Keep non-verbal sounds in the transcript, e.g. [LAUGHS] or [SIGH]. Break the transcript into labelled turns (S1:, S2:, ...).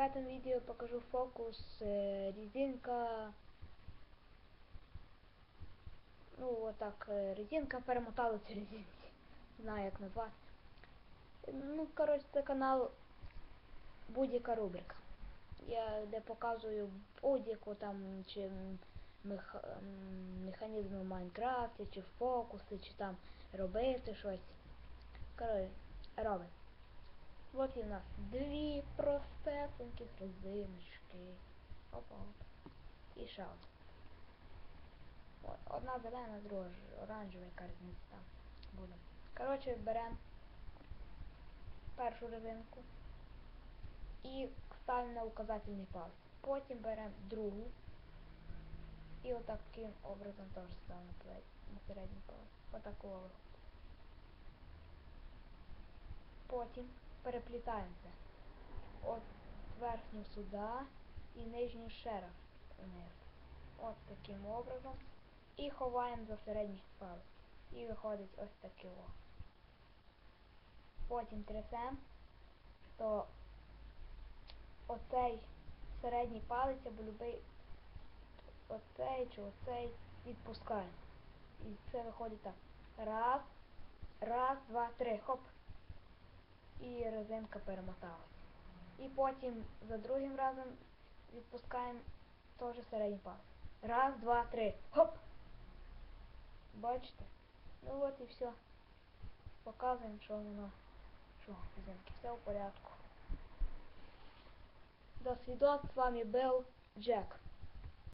S1: этом видео покажу фокус э, резинка. Ну вот так, э, резинка перемотала цю [LAUGHS] резинці. Не Знаю як назвати. Ну, коротше, це канал будь-яка рубрика. Я де показую будь-яку там чи м, мех, м, механізми в Майнкрафті, чи фокуси, чи там робити щось. Коротше, робимо. І в нас дві простесеньких резиночки. Опа. І ще одна. Одна зелена, друга оранжева, різниця там буде. Коротше, беремо першу резинку і ставимо на указательний палець. Потім беремо другу і отак таким образом теж ставимо на середній палець. Отакого. Потім переплітаємо це. От верхню сюди і нижню ще раз вниз. От таким образом. І ховаємо за середній палець. І виходить ось таке о. Потім трясемо, то оцей середній палець або любий оцей чи оцей відпускаємо. І це виходить так. Раз, раз, два, три. Хоп. І резинка перемоталась. І потім за другим разом відпускаємо теж середній палець. Раз, два, три. Хоп! Бачите? Ну от і все. Показуємо, що воно. Що, резинки, все в порядку. До свидос, з вами был Джек.